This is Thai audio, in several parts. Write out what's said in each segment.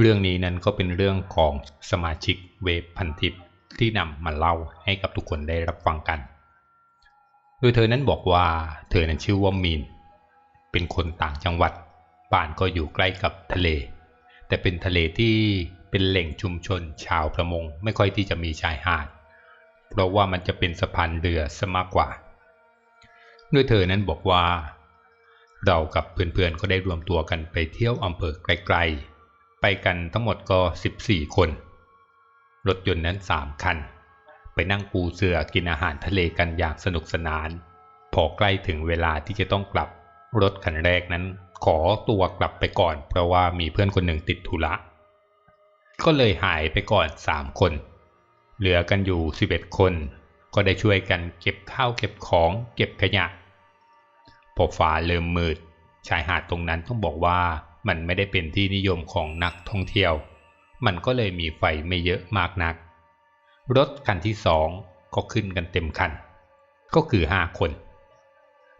เรื่องนี้นั้นก็เป็นเรื่องของสมาชิกเวฟพันทิปที่นำมาเล่าให้กับทุกคนได้รับฟังกันโดยเธอนั้นบอกว่าเธอนั้นชื่อว่ามีน เป็นคนต่างจังหวัด บ้านก็อยู่ใกล้กับทะเล แต่เป็นทะเลที่เป็นแหล่งชุมชนชาวประมงไม่ค่อยที่จะมีชายหาด เพราะว่ามันจะเป็นสะพานเรือซะมากกว่าด้วยเธอนั้นบอกว่า เรากับเพื่อนๆก็ได้รวมตัวกันไปเที่ยวอำเภอไกลๆ ไปกันทั้งหมดก็ 14 คน รถยนต์นั้น 3 คัน ไปนั่งปูเสือกินอาหารทะเลกันอย่างสนุกสนาน พอใกล้ถึงเวลาที่จะต้องกลับ รถคันแรกนั้นขอตัวกลับไปก่อน เพราะว่ามีเพื่อนคนหนึ่งติดธุระ ก็เลยหายไปก่อน 3 คน เหลือกันอยู่ 11 คน ก็ได้ช่วยกันเก็บข้าวเก็บของเก็บขยะพอฟ้าเริ่มมืด ชายหาดตรงนั้นต้องบอกว่า มันไม่ได้เป็นที่นิยมของนักท่องเที่ยว มันก็เลยมีไฟไม่เยอะมากนัก รถคันที่สองก็ขึ้นกันเต็มคัน ก็คือห้าคน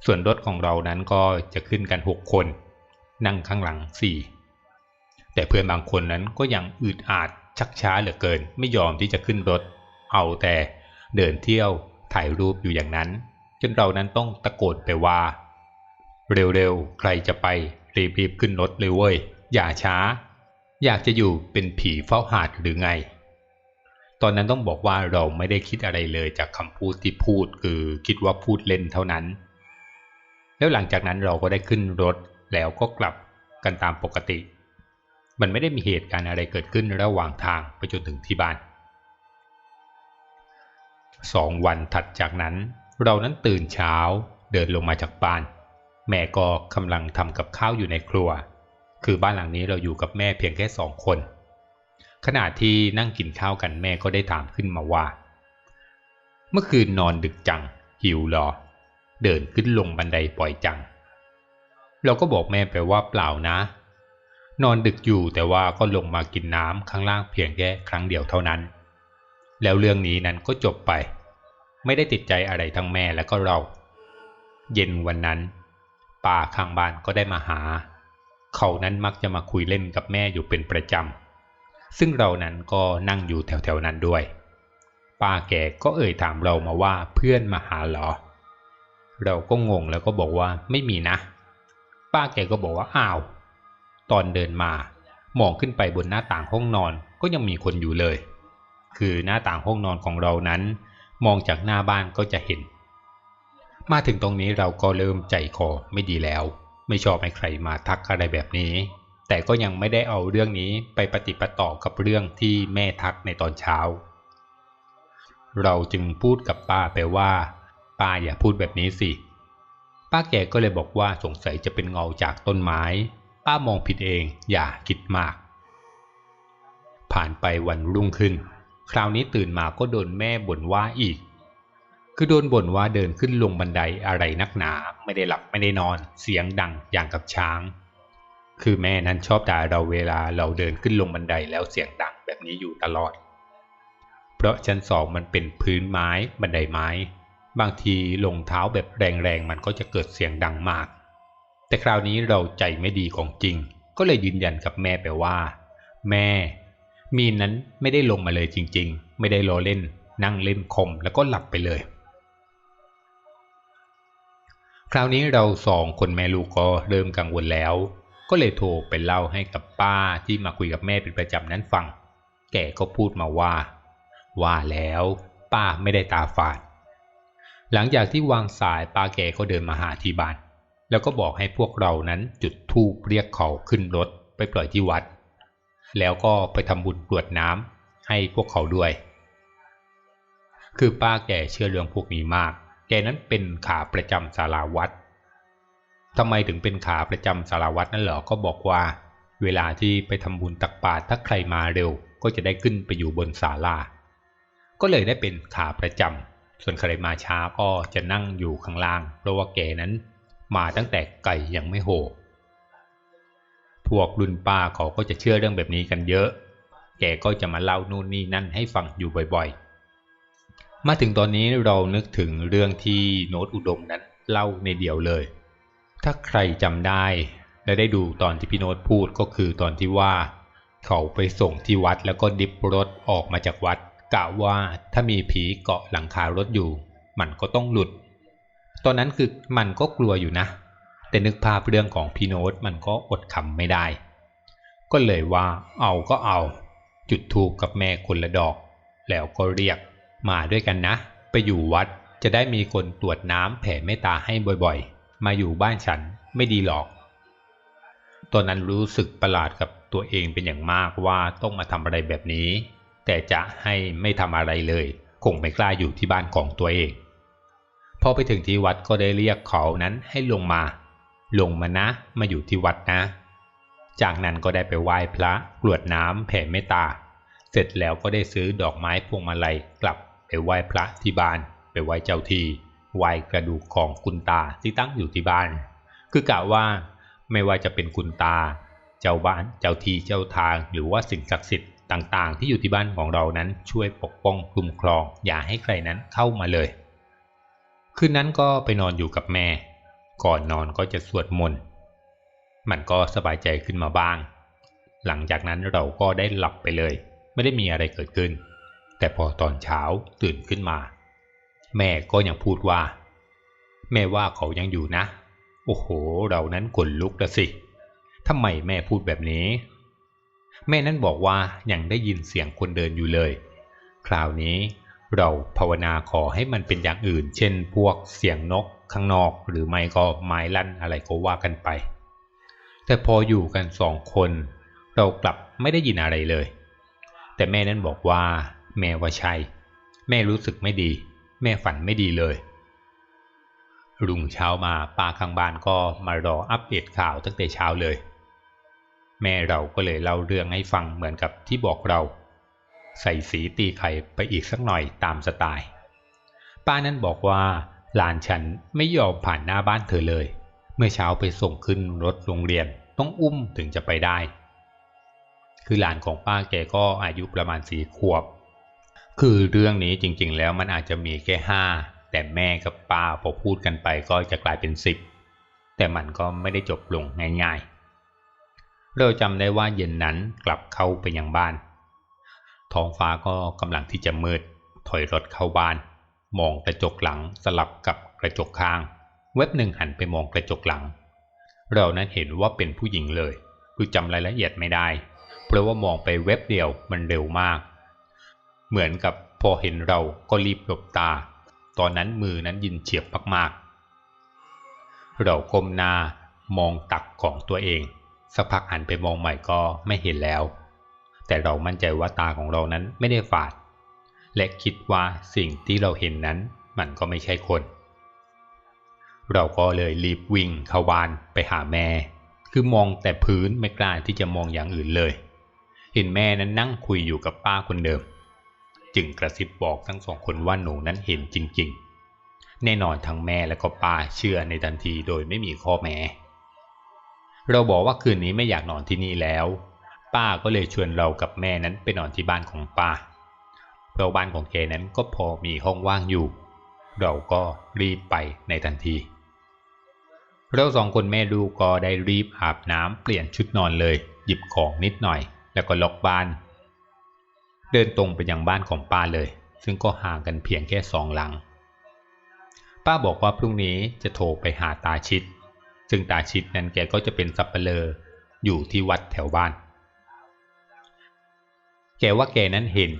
ส่วนรถของเรานั้นก็จะขึ้นกันหกคน นั่งข้างหลังสี่แต่เพื่อนบางคนนั้นก็ยังอืดอาดชักช้าเหลือเกิน ไม่ยอมที่จะขึ้นรถ เอาแต่เดินเที่ยวถ่ายรูปอยู่อย่างนั้น จนเรานั้นต้องตะโกนไปว่า เร็วๆ ใครจะไป รีบๆขึ้นรถเลยเว้ย อย่าช้า อยากจะอยู่เป็นผีเฝ้าหาดหรือไง ตอนนั้นต้องบอกว่าเราไม่ได้คิดอะไรเลยจากคำพูดที่พูดคือคิดว่าพูดเล่นเท่านั้น แล้วหลังจากนั้นเราก็ได้ขึ้นรถแล้วก็กลับกันตามปกติ มันไม่ได้มีเหตุการณ์อะไรเกิดขึ้นระหว่างทางไปจนถึงที่บ้านสองวันถัดจากนั้น เรานั้นตื่นเช้าเดินลงมาจากบ้าน แม่ก็กำลังทำกับข้าวอยู่ในครัว คือบ้านหลังนี้เราอยู่กับแม่เพียงแค่สองคน ขณะที่นั่งกินข้าวกันแม่ก็ได้ถามขึ้นมาว่า เมื่อคืนนอนดึกจัง หิวหรอ เดินขึ้นลงบันไดปล่อยจัง เราก็บอกแม่ไปว่าเปล่านะ นอนดึกอยู่แต่ว่าก็ลงมากินน้ำข้างล่างเพียงแค่ครั้งเดียวเท่านั้น แล้วเรื่องนี้นั้นก็จบไป ไม่ได้ติดใจอะไรทั้งแม่และก็เรา เย็นวันนั้น ป้าข้างบ้านก็ได้มาหา เขานั้นมักจะมาคุยเล่นกับแม่อยู่เป็นประจำ ซึ่งเรานั้นก็นั่งอยู่แถวๆนั้นด้วย ป้าแกก็เอ่ยถามเรามาว่าเพื่อนมาหาหรอ เราก็งงแล้วก็บอกว่าไม่มีนะ ป้าแกก็บอกว่าอ้าว ตอนเดินมามองขึ้นไปบนหน้าต่างห้องนอนก็ยังมีคนอยู่เลย คือหน้าต่างห้องนอนของเรานั้น มองจากหน้าบ้านก็จะเห็น มาถึงตรงนี้เราก็เริ่มใจคอไม่ดีแล้ว ไม่ชอบให้ใครมาทักอะไรแบบนี้ แต่ก็ยังไม่ได้เอาเรื่องนี้ไปปฏิปต่อกับเรื่องที่แม่ทักในตอนเช้า เราจึงพูดกับป้าไปว่า ป้าอย่าพูดแบบนี้สิ ป้าแกก็เลยบอกว่าสงสัยจะเป็นเงาจากต้นไม้ ป้ามองผิดเองอย่าคิดมาก ผ่านไปวันรุ่งขึ้น คราวนี้ตื่นมาก็โดนแม่บ่นว่าอีก คือโดนบ่นว่าเดินขึ้นลงบันไดอะไรนักหนา ไม่ได้หลับไม่ได้นอนเสียงดังอย่างกับช้าง คือแม่นั้นชอบด่าเราเวลาเราเดินขึ้นลงบันไดแล้วเสียงดังแบบนี้อยู่ตลอด เพราะชั้นสองมันเป็นพื้นไม้บันไดไม้ บางทีลงเท้าแบบแรงๆมันก็จะเกิดเสียงดังมาก แต่คราวนี้เราใจไม่ดีของจริง ก็เลยยืนยันกับแม่ไปว่า แม่ มีนนั้นไม่ได้ลงมาเลยจริง ๆ ไม่ได้รอเล่น นั่งเล่นคมแล้วก็หลับไปเลย คราวนี้เราสองคนแม่ลูกก็เริ่มกังวลแล้ว ก็เลยโทรไปเล่าให้กับป้าที่มาคุยกับแม่เป็นประจำนั้นฟัง แกก็พูดมาว่า ว่าแล้ว ป้าไม่ได้ตาฝาด หลังจากที่วางสายป้าแกก็เดินมาหาที่บ้าน แล้วก็บอกให้พวกเรานั้นจุดธูปเรียกเขาขึ้นรถไปปล่อยที่วัด แล้วก็ไปทำบุญกรวดน้ำให้พวกเขาด้วย คือป้าแกเชื่อเรื่องพวกนี้มาก แกนั้นเป็นขาประจำสาราวัดทำไมถึงเป็นขาประจำสาราวัดนั่นเหรอก็บอกว่า เวลาที่ไปทำบุญตักบาตรถ้าใครมาเร็ว ก็จะได้ขึ้นไปอยู่บนศาลา ก็เลยได้เป็นขาประจำส่วนใครมาช้าก็จะนั่งอยู่ข้างล่าง เพราะว่าแกนั้น มาตั้งแต่ไก่ยังไม่โหพวกรุ่นป้าเขาก็จะเชื่อเรื่องแบบนี้กันเยอะ แกก็จะมาเล่านู่นนี่นั่นให้ฟังอยู่บ่อยๆ มาถึงตอนนี้เรานึกถึงเรื่องที่โน้ตอุดมนั้นเล่าในเดียวเลย ถ้าใครจำได้ และได้ดูตอนที่พี่โน้ตพูดก็คือตอนที่ว่า เขาไปส่งที่วัดแล้วก็ดิบรถออกมาจากวัดกะว่าถ้ามีผีเกาะหลังคารถอยู่ มันก็ต้องหลุด ตอนนั้นคือมันก็กลัวอยู่นะ แต่นึกภาพเรื่องของพี่โน้ตมันก็อดคำไม่ได้ ก็เลยว่าเอาก็เอา จุดทูบกับแม่คนละดอก แล้วก็เรียก มาด้วยกันนะ ไปอยู่วัดจะได้มีคนตรวจน้ำแผ่เมตตาให้บ่อยๆ มาอยู่บ้านฉันไม่ดีหรอก ตอนนั้นรู้สึกประหลาดกับตัวเองเป็นอย่างมากว่าต้องมาทำอะไรแบบนี้ แต่จะให้ไม่ทำอะไรเลย คงไม่กล้าอยู่ที่บ้านของตัวเอง พอไปถึงที่วัดก็ได้เรียกเขานั้นให้ลงมา ลงมานะ มาอยู่ที่วัดนะ จากนั้นก็ได้ไปไหว้พระกรวดน้ำแผ่เมตตา เสร็จแล้วก็ได้ซื้อดอกไม้พวงมาลัยกลับ ไปไหว้พระที่บ้าน ไปไหว้เจ้าที่ไหว้กระดูกของคุณตาที่ตั้งอยู่ที่บ้าน คือกะว่าไม่ว่าจะเป็นคุณตา เจ้าบ้านเจ้าที่เจ้าทาง หรือว่าสิ่งศักดิ์สิทธิ์ต่างๆ ที่อยู่ที่บ้านของเรานั้นช่วยปกป้องคุ้มครอง อย่าให้ใครนั้นเข้ามาเลยคืนนั้นก็ไปนอนอยู่กับแม่ ก่อนนอนก็จะสวดมนต์มันก็สบายใจขึ้นมาบ้าง หลังจากนั้นเราก็ได้หลับไปเลย ไม่ได้มีอะไรเกิดขึ้น แต่พอตอนเช้าตื่นขึ้นมา แม่ก็ยังพูดว่า แม่ว่าเขายังอยู่นะ โอ้โห เรานั้นขนลุกละสิทำไมแม่พูดแบบนี้ แม่นั้นบอกว่ายังได้ยินเสียงคนเดินอยู่เลย คราวนี้เราภาวนาขอให้มันเป็นอย่างอื่น เช่น พวกเสียงนกข้างนอกหรือไม่ก็ไม้ลั่นอะไรก็ว่ากันไป แต่พออยู่กันสองคน เรากลับไม่ได้ยินอะไรเลย แต่แม่นั้นบอกว่า แม่ว่าใช่แม่รู้สึกไม่ดี แม่ฝันไม่ดีเลย รุ่งเช้ามาป้าข้างบ้านก็มารออัปเดตข่าวตั้งแต่เช้าเลย แม่เราก็เลยเล่าเรื่องให้ฟังเหมือนกับที่บอกเรา ใส่สีตีไข่ไปอีกสักหน่อยตามสไตล์ ป้านั้นบอกว่าหลานฉันไม่ยอมผ่านหน้าบ้านเธอเลย เมื่อเช้าไปส่งขึ้นรถโรงเรียนต้องอุ้มถึงจะไปได้ คือหลานของป้าแกก็อายุประมาณสี่ขวบ คือเรื่องนี้จริง ๆ แล้วมันอาจจะมีแค่ห้าแต่แม่กับป้าพอพูดกันไปก็จะกลายเป็นสิบแต่มันก็ไม่ได้จบลงง่ายๆ เราจำได้ว่าเย็นนั้นกลับเข้าไปยังบ้าน ท้องฟ้าก็กำลังที่จะมืด ถอยรถเข้าบ้าน มองกระจกหลังสลับกับกระจกข้าง เว็บหนึ่งหันไปมองกระจกหลัง เรานั้นเห็นว่าเป็นผู้หญิงเลย คือจำรายละเอียดไม่ได้ เพราะว่ามองไปเว็บเดียวมันเร็วมาก เหมือนกับพอเห็นเราก็รีบหลบตา ตอนนั้นมือนั้นยินเฉียบมากๆ เราก้มหน้ามองตักของตัวเอง สักพักหันไปมองใหม่ก็ไม่เห็นแล้ว แต่เรามั่นใจว่าตาของเรานั้นไม่ได้ฝาด และคิดว่าสิ่งที่เราเห็นนั้นมันก็ไม่ใช่คน เราก็เลยรีบวิ่งเข้าบ้านไปหาแม่ คือมองแต่พื้นไม่กล้าที่จะมองอย่างอื่นเลย เห็นแม่นั้นนั่งคุยอยู่กับป้าคนเดิม จึงกระซิบบอกทั้งสองคนว่าหนูนั้นเห็นจริง ๆ แน่นอนทั้งแม่และก็ป้าเชื่อในทันทีโดยไม่มีข้อแม้ เราบอกว่าคืนนี้ไม่อยากนอนที่นี่แล้ว ป้าก็เลยชวนเรากับแม่นั้นไปนอนที่บ้านของป้าเพราะบ้านของแกนั้นก็พอมีห้องว่างอยู่ เราก็รีบไปในทันทีเราสองคนแม่ลูกก็ได้รีบอาบน้ำเปลี่ยนชุดนอนเลย หยิบของนิดหน่อย แล้วก็ล็อกบ้าน เดินตรงไปยังบ้านของป้าเลย ซึ่งก็ห่างกันเพียงแค่สองหลัง ป้าบอกว่าพรุ่งนี้จะโทรไปหาตาชิด ซึ่งตาชิดนั้นแกก็จะเป็นสับเปลออยู่ที่วัดแถวบ้าน แกว่าแกนั้นเห็น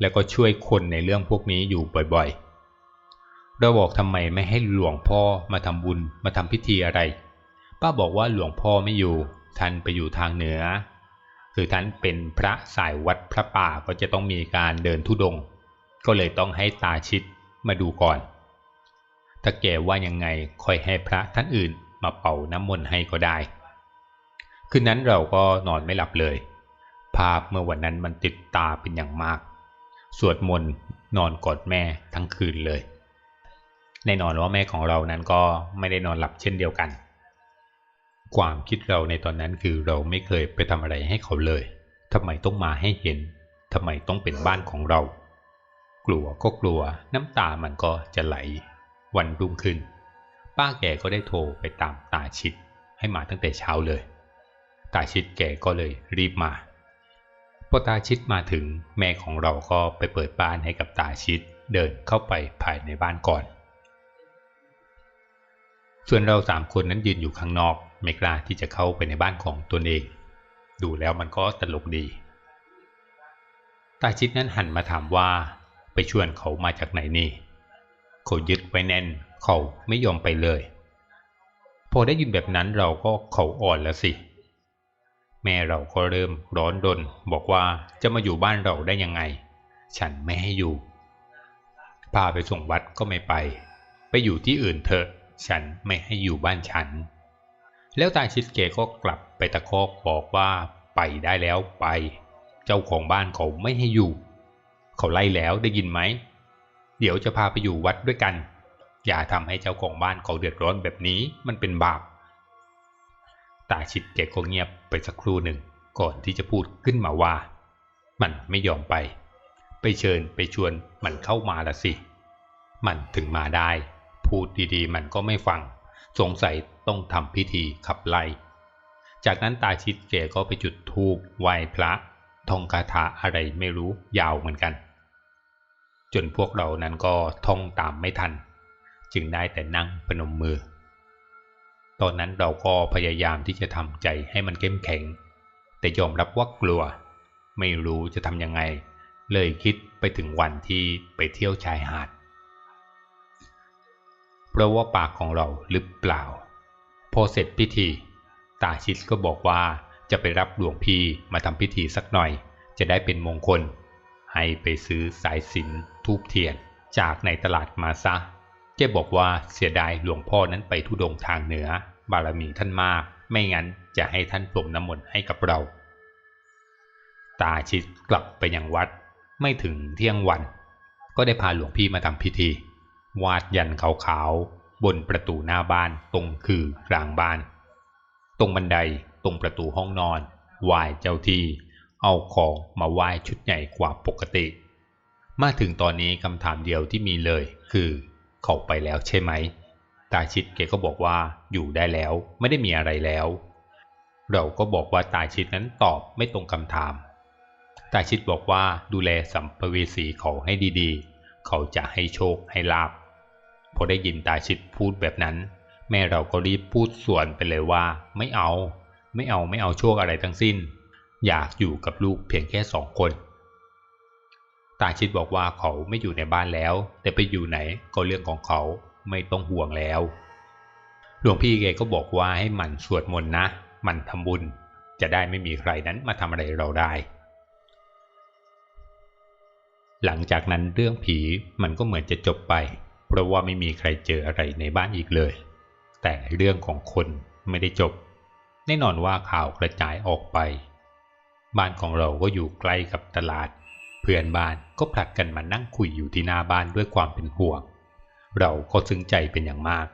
แล้วก็ช่วยคนในเรื่องพวกนี้อยู่บ่อยๆ เราบอกทำไมไม่ให้หลวงพ่อมาทำบุญมาทำพิธีอะไร ป้าบอกว่าหลวงพ่อไม่อยู่ท่านไปอยู่ทางเหนือ คือท่านเป็นพระสายวัดพระป่าก็จะต้องมีการเดินทุดง ก็เลยต้องให้ตาชิดมาดูก่อน ถ้าแกว่ายังไงค่อยให้พระท่านอื่นมาเป่าน้ำมนต์ให้ก็ได้ คืนนั้นเราก็นอนไม่หลับเลย ภาพเมื่อวันนั้นมันติดตาเป็นอย่างมาก สวดมนต์นอนกอดแม่ทั้งคืนเลย แน่นอนว่าแม่ของเรานั้นก็ไม่ได้นอนหลับเช่นเดียวกัน ความคิดเราในตอนนั้นคือเราไม่เคยไปทำอะไรให้เขาเลยทำไมต้องมาให้เห็นทำไมต้องเป็นบ้านของเรา กลัวก็กลัวน้ำตามันก็จะไหล วันรุ่งขึ้น ป้าแกก็ได้โทรไปตามตาชิดให้มาตั้งแต่เช้าเลย ตาชิดแกก็เลยรีบมาพอตาชิดมาถึงแม่ของเราก็ไปเปิดบ้านให้กับตาชิดเดินเข้าไปภายในบ้านก่อน ส่วนเราสามคนนั้นยืนอยู่ข้างนอก ไม่กล้าที่จะเข้าไปในบ้านของตนเอง ดูแล้วมันก็ตลกดี ตาชิดนั้นหันมาถามว่าไปชวนเขามาจากไหนนี่ เขายึดไว้แน่น เขาไม่ยอมไปเลย พอได้ยินแบบนั้นเราก็เขาอ่อนแล้วสิ แม่เราก็เริ่มร้อนรนบอกว่าจะมาอยู่บ้านเราได้ยังไง ฉันไม่ให้อยู่ พาไปส่งวัดก็ไม่ไป ไปอยู่ที่อื่นเถอะ ฉันไม่ให้อยู่บ้านฉัน แล้วตาชิดเกก็กลับไปตะคอกบอกว่าไปได้แล้วไป เจ้าของบ้านเขาไม่ให้อยู่ เขาไล่แล้วได้ยินไหม เดี๋ยวจะพาไปอยู่วัดด้วยกัน อย่าทำให้เจ้าของบ้านเขาเดือดร้อนแบบนี้มันเป็นบาปตาชิดแกก็เงียบไปสักครู่หนึ่งก่อนที่จะพูดขึ้นมาว่า มันไม่ยอมไป ไปเชิญไปชวนมันเข้ามาละสิ มันถึงมาได้ พูดดีๆ มันก็ไม่ฟัง สงสัยต้องทำพิธีขับไล่ จากนั้นตาชิดแกก็ไปจุดธูปไหว้พระท่องคาถาอะไรไม่รู้ยาวเหมือนกัน จนพวกเรานั้นก็ท่องตามไม่ทัน จึงได้แต่นั่งปนมมือ ตอนนั้นเราก็พยายามที่จะทำใจให้มันเข้มแข็ง แต่ยอมรับว่ากลัว ไม่รู้จะทำยังไง เลยคิดไปถึงวันที่ไปเที่ยวชายหาด เพราะว่าปากของเราลึกเปล่า พอเสร็จพิธี ตาชิดก็บอกว่าจะไปรับหลวงพี่มาทำพิธีสักหน่อย จะได้เป็นมงคล ให้ไปซื้อสายสินทูบเทียนจากในตลาดมาซะเจ้บอกว่าเสียดายหลวงพ่อนั้นไปทุดงทางเหนือ บารมีท่านมาก ไม่งั้นจะให้ท่านปลมน้ำมนต์ให้กับเรา ตาชิดกลับไปยังวัด ไม่ถึงเที่ยงวัน ก็ได้พาหลวงพี่มาทำพิธี วาดยันขาวๆบนประตูหน้าบ้านตรงคือกลางบ้าน ตรงบันไดตรงประตูห้องนอนไหว้เจ้าที่ เอาของมาไหว้ชุดใหญ่กว่าปกติ มาถึงตอนนี้คำถามเดียวที่มีเลย คือเขาไปแล้วใช่ไหม ตาชิดแกก็บอกว่าอยู่ได้แล้วไม่ได้มีอะไรแล้ว เราก็บอกว่าตาชิดนั้นตอบไม่ตรงคำถามตาชิดบอกว่าดูแลสัมภเวสีเขาให้ดีๆ เขาจะให้โชคให้ลาบ พอได้ยินตาชิดพูดแบบนั้น แม่เราก็รีบพูดสวนไปเลยว่า ไม่เอา ไม่เอาไม่เอาโชคอะไรทั้งสิ้น อยากอยู่กับลูกเพียงแค่สองคน ตาชิดบอกว่าเขาไม่อยู่ในบ้านแล้ว แต่ไปอยู่ไหนก็เรื่องของเขาไม่ต้องห่วงแล้วหลวงพี่แกก็บอกว่าให้มันสวดมนต์นะมันทำบุญ จะได้ไม่มีใครนั้นมาทำอะไรเราได้ หลังจากนั้นเรื่องผีมันก็เหมือนจะจบไป เพราะว่าไม่มีใครเจออะไรในบ้านอีกเลย แต่เรื่องของคนไม่ได้จบ แน่นอนว่าข่าวกระจายออกไป บ้านของเราก็อยู่ใกล้กับตลาด เพื่อนบ้านก็ผลัดกันมานั่งคุยอยู่ที่หน้าบ้านด้วยความเป็นห่วง เราก็ซึ้งใจเป็นอย่างมาก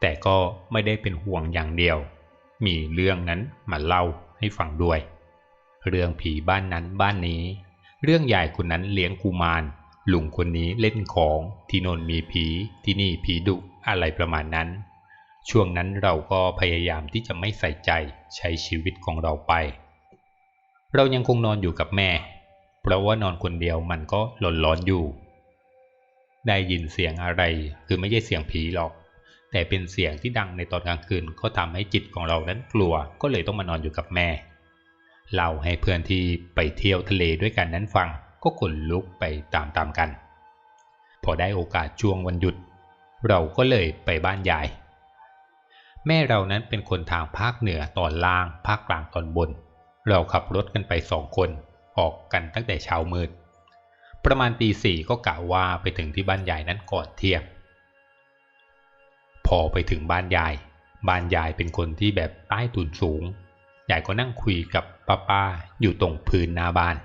แต่ก็ไม่ได้เป็นห่วงอย่างเดียว มีเรื่องนั้นมาเล่าให้ฟังด้วย เรื่องผีบ้านนั้นบ้านนี้ เรื่องยายคนนั้นเลี้ยงกุมาร ลุงคนนี้เล่นของที่นนมีผีที่นี่ผีดุอะไรประมาณนั้น ช่วงนั้นเราก็พยายามที่จะไม่ใส่ใจใช้ชีวิตของเราไป เรายังคงนอนอยู่กับแม่ เพราะว่านอนคนเดียวมันก็หลอนร้อนอยู่ ได้ยินเสียงอะไรคือไม่ใช่เสียงผีหรอก แต่เป็นเสียงที่ดังในตอนกลางคืนก็ทำให้จิตของเรานั้นกลัวก็เลยต้องมานอนอยู่กับแม่เล่าให้เพื่อนที่ไปเที่ยวทะเลด้วยกันนั้นฟัง ก็ขนลุกไปตามๆกัน พอได้โอกาสช่วงวันหยุด เราก็เลยไปบ้านยาย แม่เรานั้นเป็นคนทางภาคเหนือตอนล่าง ภาคกลางตอนบน เราขับรถกันไปสองคนออกกันตั้งแต่เช้ามืด ประมาณตีสี่ก็กะว่าไปถึงที่บ้านยายนั้นก่อนเที่ยงพอไปถึงบ้านยาย บ้านยายเป็นคนที่แบบใต้ตุนสูง ยายก็นั่งคุยกับป้าป้าอยู่ตรงพื้นหน้าบ้าน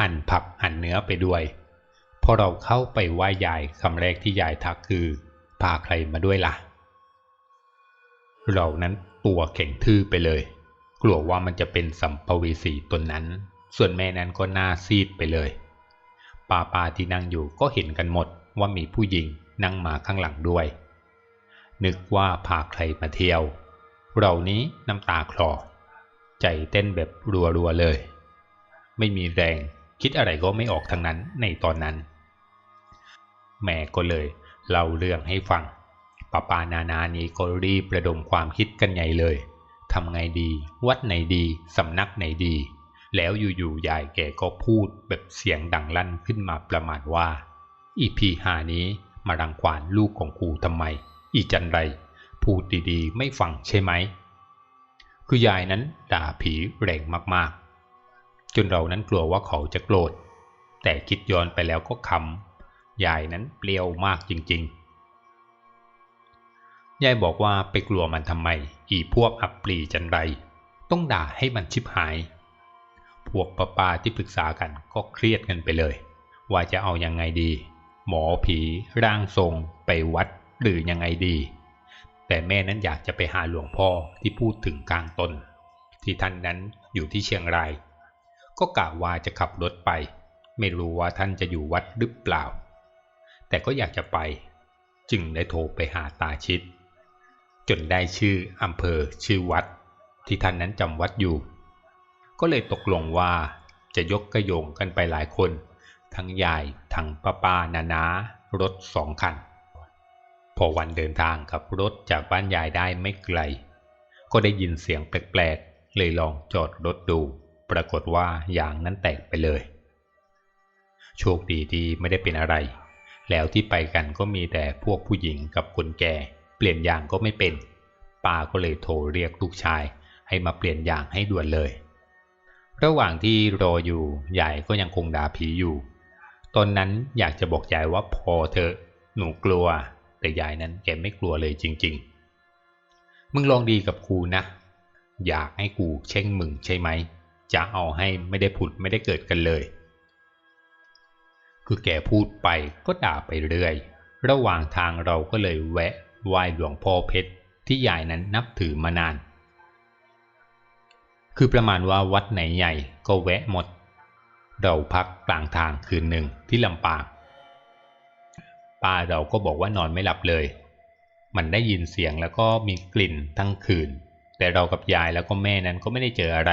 หั่นผักหั่นเนื้อไปด้วยพอเราเข้าไปไหว้ยายคำแรกที่ยายทักคือพาใครมาด้วยละ่ะ เรานั้นตัวเข่งทื่อไปเลย กลัวว่ามันจะเป็นสัมภเวสีตนนั้น ส่วนแม่นั้นก็หน้าซีดไปเลยป้าป้าที่นั่งอยู่ก็เห็นกันหมดว่ามีผู้หญิงนั่งมาข้างหลังด้วย นึกว่าพาใครมาเที่ยว เรานี้น้ำตาคลอ ใจเต้นแบบรัวๆเลย ไม่มีแรง คิดอะไรก็ไม่ออกทั้งนั้นในตอนนั้น แม่ก็เลยเล่าเรื่องให้ฟังป้าปานานานี้ก็รีบระดมความคิดกันใหญ่เลยทำไงดี วัดไหนดีสำนักไหนดี แล้วอยู่ๆยายแกก็พูดแบบเสียงดังลั่นขึ้นมาประมาณว่า อีพีหานี้มารังควานลูกของกูทำไม อีจันไร พูดดีๆ ไม่ฟังใช่ไหม คือยายนั้นด่าผีแรงมากๆ จนเรานั้นกลัวว่าเขาจะโกรธ แต่คิดย้อนไปแล้วก็คำยายนั้นเปรี้ยวมากจริงๆ ยายบอกว่าไปกลัวมันทำไม อีพวกอับปรีจันไร ต้องด่าให้มันชิบหาย พวกป้าปาที่ปรึกษากันก็เครียดกันไปเลย ว่าจะเอายังไงดี หมอผีร่างทรง ไปวัดหรือยังไงดี แต่แม่นั้นอยากจะไปหาหลวงพ่อที่พูดถึงกลางตนที่ท่านนั้นอยู่ที่เชียงราย ก็กะว่าจะขับรถไป ไม่รู้ว่าท่านจะอยู่วัดหรือเปล่า แต่ก็อยากจะไป จึงได้โทรไปหาตาชิด จนได้ชื่ออำเภอชื่อวัด ที่ท่านนั้นจำวัดอยู่ ก็เลยตกลงว่าจะยกกระโยงกันไปหลายคน ทั้งยายทั้งป้าป้านานารถสองคัน พอวันเดินทางกับรถจากบ้านยายได้ไม่ไกล ก็ได้ยินเสียงแปลกๆ เลยลองจอดรถดู ปรากฏว่ายางนั้นแตกไปเลย โชคดีที่ไม่ได้เป็นอะไร แล้วที่ไปกันก็มีแต่พวกผู้หญิงกับคนแก่ เปลี่ยนยางก็ไม่เป็นป้าก็เลยโทรเรียกลูกชายให้มาเปลี่ยนยางให้ด่วนเลย ระหว่างที่รออยู่ยายก็ยังคงด่าผีอยู่ ตอนนั้นอยากจะบอกยายว่าพอเธอหนูกลัว แต่ยายนั้นแกไม่กลัวเลยจริง ๆ มึงลองดีกับกูนะ อยากให้กูเช่งมึงใช่ไหม จะเอาให้ไม่ได้ผุดไม่ได้เกิดกันเลย คือแกพูดไปก็ด่าไปเรื่อย ระหว่างทางเราก็เลยแวะไหว้หลวงพ่อเพชรที่ยายนั้นนับถือมานาน คือประมาณว่าวัดไหนใหญ่ก็แวะหมด เราพักกลางทางคืนหนึ่งที่ลำปางป้าเราก็บอกว่านอนไม่หลับเลย มันได้ยินเสียงแล้วก็มีกลิ่นทั้งคืน แต่เรากับยายแล้วก็แม่นั้นก็ไม่ได้เจออะไร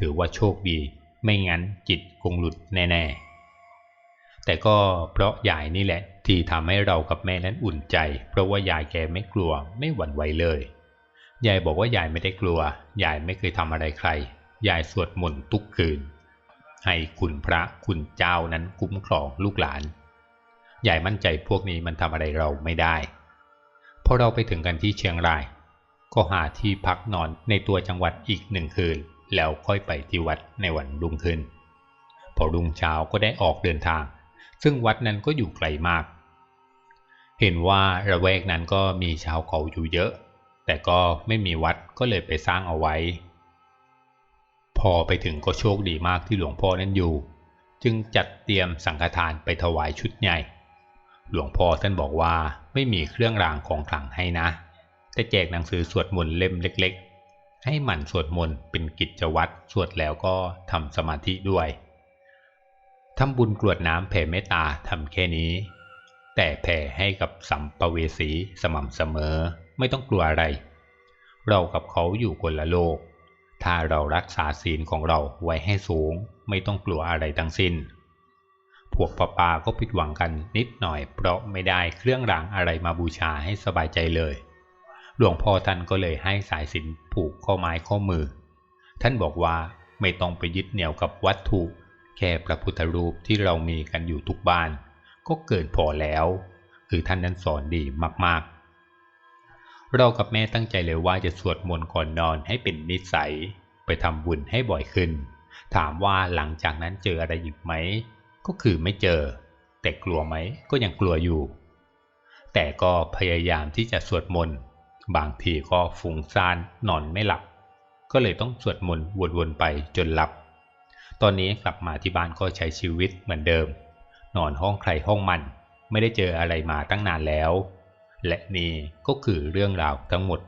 ถือว่าโชคดี ไม่งั้นจิตคงหลุดแน่ๆ แต่ก็เพราะยายนี่แหละ ที่ทำให้เรากับแม่นั้นอุ่นใจ เพราะว่ายายแกไม่กลัวไม่หวั่นไหวเลย ยายบอกว่ายายไม่ได้กลัว ยายไม่เคยทำอะไรใคร ยายสวดมนต์ทุกคืน ให้คุณพระคุณเจ้านั้นคุ้มครองลูกหลาน ยายมั่นใจพวกนี้มันทำอะไรเราไม่ได้ พอเราไปถึงกันที่เชียงราย ก็หาที่พักนอนในตัวจังหวัดอีกหนึ่งคืน แล้วค่อยไปที่วัดในวันรุ่งขึ้น พอรุ่งเช้าก็ได้ออกเดินทาง ซึ่งวัดนั้นก็อยู่ไกลมาก เห็นว่าระแวกนั้นก็มีชาวเขาอยู่เยอะ แต่ก็ไม่มีวัดก็เลยไปสร้างเอาไว้ พอไปถึงก็โชคดีมากที่หลวงพ่อนั้นอยู่ จึงจัดเตรียมสังฆทานไปถวายชุดใหญ่ หลวงพ่อท่านบอกว่าไม่มีเครื่องรางของขลังให้นะ แต่แจกหนังสือสวดมนต์เล่มเล็ก ๆ ให้หมั่นสวดมนต์เป็นกิจวัตรสวดแล้วก็ทำสมาธิด้วยทำบุญกรวดน้ำแผ่เมตตาทำแค่นี้ แต่แผ่ให้กับสัมปเวสีสม่ำเสมอไม่ต้องกลัวอะไร เรากับเขาอยู่คนละโลก ถ้าเรารักษาศีลของเราไว้ให้สูง ไม่ต้องกลัวอะไรทั้งสิ้น พวกป้าปาก็ผิดหวังกันนิดหน่อยเพราะไม่ได้เครื่องรางอะไรมาบูชาให้สบายใจเลย หลวงพ่อท่านก็เลยให้สายสินผูกข้อไม้ข้อมือ ท่านบอกว่าไม่ต้องไปยึดเหนี่ยวกับวัตถุ แค่พระพุทธรูปที่เรามีกันอยู่ทุกบ้าน ก็เกินพอแล้ว คือท่านนั้นสอนดีมากๆ เรากับแม่ตั้งใจเลยว่าจะสวดมนต์ก่อนนอนให้เป็นนิสัย ไปทำบุญให้บ่อยขึ้น ถามว่าหลังจากนั้นเจออะไรอีกไหม ก็คือไม่เจอ แต่กลัวไหมก็ยังกลัวอยู่ แต่ก็พยายามที่จะสวดมนต์ บางทีก็ฟุ้งซ่านนอนไม่หลับ ก็เลยต้องสวดมนต์วนๆไปจนหลับ ตอนนี้กลับมาที่บ้านก็ใช้ชีวิตเหมือนเดิม นอนห้องใครห้องมัน ไม่ได้เจออะไรมาตั้งนานแล้ว และนี่ก็คือเรื่องราวทั้งหมด